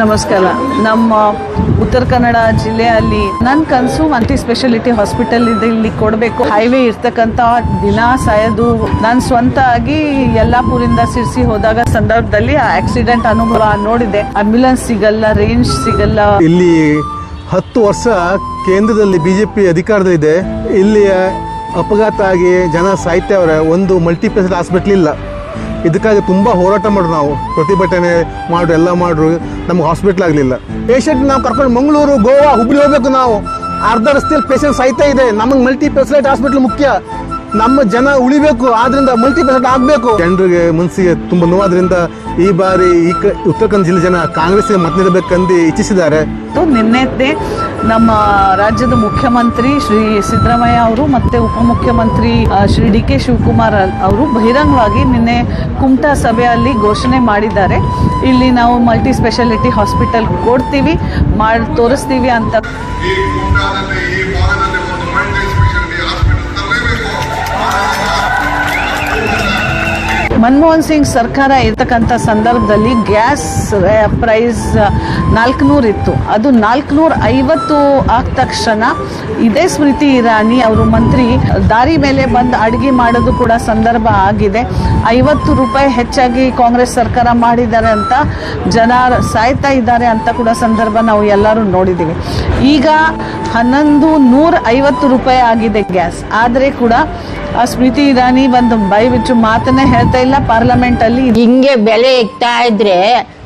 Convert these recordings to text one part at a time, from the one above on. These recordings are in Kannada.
ನಮಸ್ಕಾರ. ನಮ್ಮ ಉತ್ತರ ಕನ್ನಡ ಜಿಲ್ಲೆಯಲ್ಲಿ ನನ್ನ ಕನಸು ಮಲ್ಟಿ ಸ್ಪೆಷಾಲಿಟಿ ಹಾಸ್ಪಿಟಲ್ ಇದೆ, ಇಲ್ಲಿ ಕೊಡಬೇಕು. ಹೈವೇ ಇರ್ತಕ್ಕಂಥ ದಿನ ಸಾಯೋದು ನಾನು ಸ್ವಂತ ಆಗಿ ಯಲ್ಲಾಪುರಿಂದ ಸಿರ್ಸಿ ಹೋದಾಗ ಸಂದರ್ಭದಲ್ಲಿ ಆಕ್ಸಿಡೆಂಟ್ ಅನುಭವ ನೋಡಿದೆ. ಆಂಬ್ಯುಲೆನ್ಸ್ ಸಿಗಲ್ಲ ರೇಂಜ್ ಸಿಗಲ್ಲ. ಇಲ್ಲಿ ಹತ್ತು ವರ್ಷ ಕೇಂದ್ರದಲ್ಲಿ ಬಿಜೆಪಿ ಅಧಿಕಾರದಲ್ಲಿದೆ. ಇಲ್ಲಿ ಅಪಘಾತ ಆಗಿ ಜನ ಸಾಯ್ತಾವ್ರೆ ಒಂದು ಮಲ್ಟಿಪ್ಲೆಕ್ಸ್ ಹಾಸ್ಪಿಟ್ಲ್ ಇಲ್ಲ. ಇದಕ್ಕಾಗಿ ತುಂಬ ಹೋರಾಟ ಮಾಡ್ರು ನಾವು. ಪ್ರತಿಭಟನೆ ಮಾಡ್ರು, ಎಲ್ಲ ಮಾಡ್ರು. ನಮ್ಗೆ ಹಾಸ್ಪಿಟ್ಲ್ ಆಗಲಿಲ್ಲ. ಪೇಷಂಟ್ ನಾವು ಕರ್ಕೊಂಡು ಮಂಗಳೂರು, ಗೋವಾ, ಹುಬ್ಳಿ ಹೋಗ್ಬೇಕು ನಾವು. ಅರ್ಧ ರಸ್ತೆಯಲ್ಲಿ ಪೇಷಂಟ್ ಸಾಯ್ತಾ ಇದೆ. ನಮಗೆ ಮಲ್ಟಿ ಸ್ಪೆಷಾಲಿಟಿ ಹಾಸ್ಪಿಟ್ಲ್ ಮುಖ್ಯ. ನಮ್ಮ ಜನ ಉಳಿಬೇಕು ಆದ್ರಿಂದ ಮಲ್ಟಿ ಸ್ಪೆಷಾಲಿಟಿ ಆಗಬೇಕು. ಜನರಿಗೆ ಮನಸ್ಸಿಗೆ ತುಂಬಾ ನೋವಾದ್ರಿಂದ ಈ ಬಾರಿ ಈ ಕ ಉತ್ತರ ಕನ್ನಡ ಜಿಲ್ಲೆ ಜನ ಕಾಂಗ್ರೆಸ್ಗೆ ಮತ ನೀಡಬೇಕಂದು ಇಚ್ಛಿಸಿದ್ದಾರೆ. ನಿನ್ನೆ ನಿನ್ನೆದ್ದೇ ನಮ್ಮ ರಾಜ್ಯದ ಮುಖ್ಯಮಂತ್ರಿ ಶ್ರೀ ಸಿದ್ದರಾಮಯ್ಯ ಅವರು ಮತ್ತೆ ಉಪಮುಖ್ಯಮಂತ್ರಿ ಶ್ರೀ ಡಿ ಕೆ ಶಿವಕುಮಾರ್ ಅವರು ಬಹಿರಂಗವಾಗಿ ನಿನ್ನೆ ಕುಮಟಾ ಸಭೆಯಲ್ಲಿ ಘೋಷಣೆ ಮಾಡಿದ್ದಾರೆ. ಇಲ್ಲಿ ನಾವು ಮಲ್ಟಿ ಸ್ಪೆಷಾಲಿಟಿ ಹಾಸ್ಪಿಟಲ್ ಕೊಡ್ತೀವಿ ಮಾಡಿ ತೋರಿಸ್ತೀವಿ ಅಂತ. ಮನಮೋಹನ್ ಸಿಂಗ್ ಸರ್ಕಾರ ಇರ್ತಕ್ಕಂಥ ಸಂದರ್ಭದಲ್ಲಿ ಗ್ಯಾಸ್ ಪ್ರೈಸ್ ನಾಲ್ಕುನೂರು ಇತ್ತು. ಅದು ನಾಲ್ಕುನೂರ ಐವತ್ತು ಆದ ತಕ್ಷಣ ಇದೇ ಸ್ಮೃತಿ ಇರಾನಿ ಅವರು ಮಂತ್ರಿ ದಾರಿ ಮೇಲೆ ಬಂದು ಅಡುಗೆ ಮಾಡೋದು ಕೂಡ ಸಂದರ್ಭ ಆಗಿದೆ. ಐವತ್ತು ರೂಪಾಯಿ ಹೆಚ್ಚಾಗಿ ಕಾಂಗ್ರೆಸ್ ಸರ್ಕಾರ ಮಾಡಿದ್ದಾರೆ ಅಂತ ಜನ ಸಾಯ್ತಾ ಇದ್ದಾರೆ ಅಂತ ಕೂಡ ಸಂದರ್ಭ ನಾವು ಎಲ್ಲರೂ ನೋಡಿದ್ದೀವಿ. ಈಗ ಹನ್ನೊಂದು ನೂರ ಐವತ್ತು ರೂಪಾಯಿ ಆಗಿದೆ ಗ್ಯಾಸ್. ಆದರೆ ಕೂಡ ಆ ಸ್ಮೃತಿ ಇರಾನಿ ಒಂದು ಬೈ ಮಾತನ್ನೇ ಹೇಳ್ತಾ ಇಲ್ಲ. ಪಾರ್ಲಿಮೆಂಟ್ ಅಲ್ಲಿ ಹಿಂಗೆ ಬೆಲೆ ಇಕ್ತಾ ಇದ್ರೆ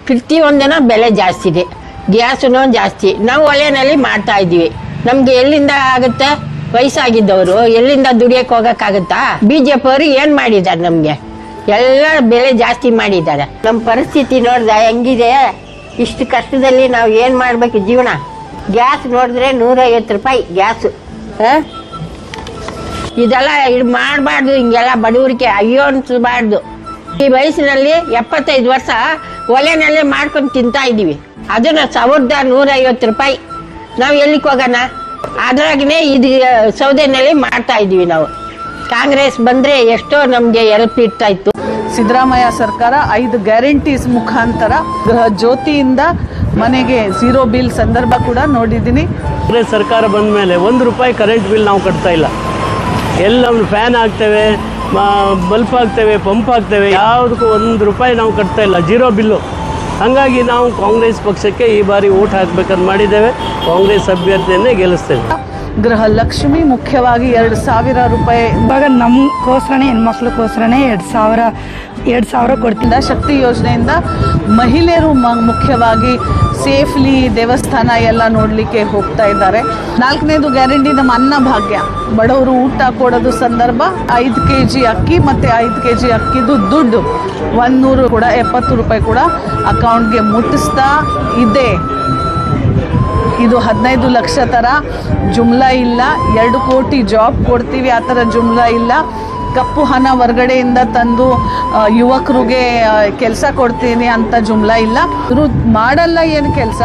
ಪ್ರತಿಯೊಂದನ ಬೆಲೆ ಜಾಸ್ತಿ ಇದೆ. ಗ್ಯಾಸ್ನು ಜಾಸ್ತಿ. ನಾವು ಒಲೆನಲ್ಲಿ ಮಾಡ್ತಾ ಇದೀವಿ ನಮ್ಗೆ ಎಲ್ಲಿಂದ ಆಗುತ್ತೆ? ವಯಸ್ಸಾಗಿದ್ದವರು. ಎಲ್ಲಿಂದ ದುಡಿಯಕ್ ಹೋಗಕ್ಕಾಗತ್ತಾ? ಬಿಜೆಪಿ ಅವರು ಏನ್ ಮಾಡಿದ್ದಾರೆ ನಮ್ಗೆ? ಎಲ್ಲ ಬೆಲೆ ಜಾಸ್ತಿ ಮಾಡಿದ್ದಾರೆ. ನಮ್ಮ ಪರಿಸ್ಥಿತಿ ನೋಡ್ದ ಹೆಂಗಿದೆ? ಇಷ್ಟು ಕಷ್ಟದಲ್ಲಿ ನಾವು ಏನ್ ಮಾಡ್ಬೇಕು ಜೀವನ? ಗ್ಯಾಸ್ ನೋಡಿದ್ರೆ ನೂರೈವತ್ತು ರೂಪಾಯಿ ಗ್ಯಾಸ್. ಇದೆಲ್ಲ ಇದು ಮಾಡಬಾರ್ದು. ಹಿಂಗೆಲ್ಲ ಬಡವರಿಗೆ ಅಯ್ಯೋ ಅನ್ಸಬಾರ್ದು. ಈ ವಯಸ್ಸಿನಲ್ಲಿ ಎಪ್ಪತ್ತೈದು ವರ್ಷ ಒಲೆನಲ್ಲೇ ಮಾಡ್ಕೊಂಡು ತಿಂತಾ ಇದ್ದೀವಿ. ಅದನ್ನ ಸಾವಿರದ ನೂರೈವತ್ತು ರೂಪಾಯಿ ನಾವು ಎಲ್ಲಿಗೆ ಹೋಗೋಣ? ಅದ್ರಾಗನೇ ಇದು ಸೌದೆನಲ್ಲಿ ಮಾಡ್ತಾ ಇದ್ದೀವಿ ನಾವು. ಕಾಂಗ್ರೆಸ್ ಬಂದರೆ ಎಷ್ಟೋ ನಮಗೆ ಎಲ್ಪ್ ಇರ್ತಾ ಇತ್ತು. ಸಿದ್ದರಾಮಯ್ಯ ಸರ್ಕಾರ ಐದು ಗ್ಯಾರಂಟೀಸ್ ಮುಖಾಂತರ ಗೃಹ ಜ್ಯೋತಿಯಿಂದ ಮನೆಗೆ ಝೀರೋ ಬಿಲ್ ಸಂದರ್ಭ ಕೂಡ ನೋಡಿದ್ದೀನಿ. ಕಾಂಗ್ರೆಸ್ ಸರ್ಕಾರ ಬಂದ ಮೇಲೆ ಒಂದು ರೂಪಾಯಿ ಕರೆಂಟ್ ಬಿಲ್ ನಾವು ಕಟ್ತಾ ಇಲ್ಲ. ಎಲ್ಲ ಫ್ಯಾನ್ ಹಾಕ್ತೇವೆ ಬಲ್ಪ್ ಆಗ್ತೇವೆ ಪಂಪ್ ಆಗ್ತೇವೆ ಯಾವುದಕ್ಕೂ ಒಂದು ರೂಪಾಯಿ ನಾವು ಕಟ್ತಾ ಇಲ್ಲ, ಜೀರೋ ಬಿಲ್ಲು. ಹಾಗಾಗಿ ನಾವು ಕಾಂಗ್ರೆಸ್ ಪಕ್ಷಕ್ಕೆ ಈ ಬಾರಿ ಓಟ್ ಹಾಕ್ಬೇಕಂತ ಮಾಡಿದ್ದೇವೆ. ಕಾಂಗ್ರೆಸ್ ಅಭ್ಯರ್ಥಿಯನ್ನೇ ಗೆಲ್ಲಿಸ್ತೇವೆ. ಗೃಹ ಲಕ್ಷ್ಮಿ ಮುಖ್ಯವಾಗಿ ಎರಡು ಸಾವಿರ ರೂಪಾಯಿ. ಇವಾಗ ನಮಗೋಸ್ಕರನೇ ಹೆಣ್ಮಕ್ಳಿಗೋಸ್ಕರನೇ ಎರಡು ಸಾವಿರ ಎರಡು ಸಾವಿರ ಕೊಡ್ತಿಲ್ಲ ಶಕ್ತಿ ಯೋಜನೆಯಿಂದ ಮಹಿಳೆಯರು ಮ- ಮುಖ್ಯವಾಗಿ ಸೇಫ್ಲಿ ದೇವಸ್ಥಾನ ಎಲ್ಲ ನೋಡಲಿಕ್ಕೆ ಹೋಗ್ತಾ ಇದ್ದಾರೆ. ನಾಲ್ಕನೇದು ಗ್ಯಾರಂಟಿ ನಮ್ಮ ಅನ್ನ ಭಾಗ್ಯ. ಬಡವರು ಊಟ ಕೊಡೋದು ಸಂದರ್ಭ ಐದು ಕೆ ಜಿ ಅಕ್ಕಿ ಮತ್ತು ಐದು ಕೆ ಜಿ ಅಕ್ಕಿದು ದುಡ್ಡು. ಒಂದು ನೂರು ಕೂಡ ಎಪ್ಪತ್ತು ರೂಪಾಯಿ ಕೂಡ ಅಕೌಂಟ್ಗೆ ಮುಟ್ಟಿಸ್ತಾ ಇದೆ. ಇದು ಹದಿನೈದು ಲಕ್ಷ ಥರ ಜುಮ್ಲಾ ಇಲ್ಲ. ಎರಡು ಕೋಟಿ ಜಾಬ್ ಕೊಡ್ತೀವಿ, ಆ ಥರ ಜುಮ್ಲಾ ಇಲ್ಲ. ಕಪ್ಪು ಹಣ ಹೊರಗಡೆಯಿಂದ ತಂದು ಯುವಕರಿಗೆ ಕೆಲಸ ಕೊಡ್ತೀನಿ ಅಂತ ಜುಮ್ಲಾ ಇಲ್ಲ. ಇವರು ಮಾಡಲ್ಲ ಏನು ಕೆಲಸ?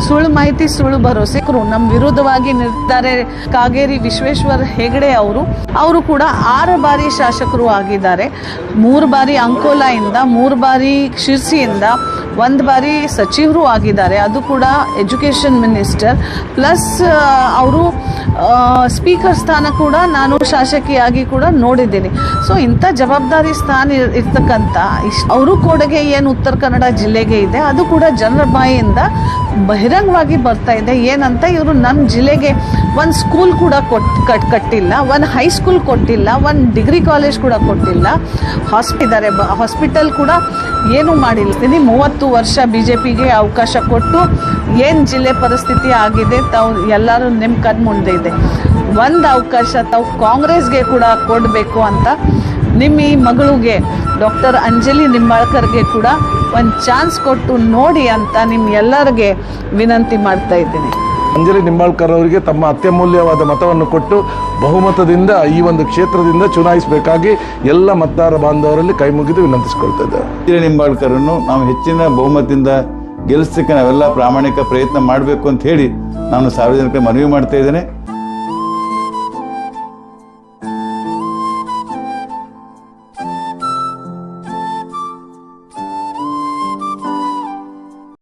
ಸುಳ್ಳು ಮಾಹಿತಿ, ಸುಳ್ಳು ಭರೋಸೆ ಕ್ರು ನಮ್ಮ ವಿರುದ್ಧವಾಗಿ ನಿರ್ತಾರೆ ಕಾಗೇರಿ ವಿಶ್ವೇಶ್ವರ ಹೆಗಡೆ ಅವರು. ಅವರು ಕೂಡ ಆರು ಬಾರಿ ಶಾಸಕರು ಆಗಿದ್ದಾರೆ. ಮೂರು ಬಾರಿ ಅಂಕೋಲಾಯಿಂದ, ಮೂರು ಬಾರಿ ಶಿರ್ಸಿಯಿಂದ, ಒಂದು ಬಾರಿ ಸಚಿವರು ಆಗಿದ್ದಾರೆ. ಅದು ಕೂಡ ಎಜುಕೇಷನ್ ಮಿನಿಸ್ಟರ್. ಪ್ಲಸ್ ಅವರು ಸ್ಪೀಕರ್ ಸ್ಥಾನ ಕೂಡ ನಾನು ಶಾಸಕಿಯಾಗಿ ಕೂಡ ನೋಡಿದ್ದೀನಿ. ಸೊ, ಇಂಥ ಜವಾಬ್ದಾರಿ ಸ್ಥಾನ ಇರ್- ಇರ್ತಕ್ಕಂಥ ಅವರು ಕೊಡುಗೆ ಏನು ಉತ್ತರ ಕನ್ನಡ ಜಿಲ್ಲೆಗೆ ಇದೆ, ಅದು ಕೂಡ ಜನರ ಬಾಯಿಯಿಂದ ಬಹಿರಂಗವಾಗಿ ಬರ್ತಾ ಇದೆ. ಏನಂತ ಇವರು ನಮ್ಮ ಜಿಲ್ಲೆಗೆ ಒಂದು ಸ್ಕೂಲ್ ಕೂಡ ಕೊಟ್ ಕಟ್ ಕಟ್ಟಿಲ್ಲ, ಒಂದು ಹೈಸ್ಕೂಲ್ ಕೊಟ್ಟಿಲ್ಲ, ಒಂದು ಡಿಗ್ರಿ ಕಾಲೇಜ್ ಕೂಡ ಕೊಟ್ಟಿಲ್ಲ. ಹಾಸ್ಪಿದ್ದಾರೆ ಹಾಸ್ಪಿಟಲ್ ಕೂಡ ಏನು ಮಾಡಿಲ್ಲ. ಮೂವತ್ತು ವರ್ಷ ಬಿ ಜೆ ಪಿಗೆ ಅವಕಾಶ ಕೊಟ್ಟು ಏನು ಜಿಲ್ಲೆ ಪರಿಸ್ಥಿತಿ ಆಗಿದೆ, ತಾವು ಎಲ್ಲರೂ ನಿಮ್ಮ ಕಣ್ಮುಂದೆ ಇದೆ. ಒಂದು ಅವಕಾಶ ತಾವು ಕಾಂಗ್ರೆಸ್ಗೆ ಕೂಡ ಕೊಡಬೇಕು ಅಂತ ನಿಮ್ಮ ಈ ಮಗಳಿಗೆ ಡಾಕ್ಟರ್ ಅಂಜಲಿ ನಿಂಬಾಳ್ಕರ್ಗೆ ಕೂಡ ಒಂದು ಚಾನ್ಸ್ ಕೊಟ್ಟು ನೋಡಿ ಅಂತ ನಿಮ್ಮ ಎಲ್ಲರಿಗೆ ವಿನಂತಿ ಮಾಡ್ತಾ ಇದ್ದೀನಿ. ಅಂಜಲಿ ನಿಂಬಾಳ್ಕರ್ ಅವರಿಗೆ ತಮ್ಮ ಅತ್ಯಮೂಲ್ಯವಾದ ಮತವನ್ನು ಕೊಟ್ಟು ಬಹುಮತದಿಂದ ಈ ಒಂದು ಕ್ಷೇತ್ರದಿಂದ ಚುನಾಯಿಸಬೇಕಾಗಿ ಎಲ್ಲ ಮತದಾರ ಬಾಂಧವರಲ್ಲಿ ಕೈ ಮುಗಿದು ವಿನಂತಿಸಿಕೊಳ್ತಾ ಇದ್ದಾರೆ. ಅಂಜಲಿ ನಿಂಬಾಳ್ಕರನ್ನು ನಾವು ಹೆಚ್ಚಿನ ಬಹುಮತದಿಂದ ಗೆಲ್ಲಿಸಲಿಕ್ಕೆ ನಾವೆಲ್ಲ ಪ್ರಾಮಾಣಿಕ ಪ್ರಯತ್ನ ಮಾಡಬೇಕು ಅಂತ ಹೇಳಿ ನಾನು ಸಾರ್ವಜನಿಕರಿಗೆ ಮನವಿ ಮಾಡ್ತಾ ಇದ್ದೇನೆ.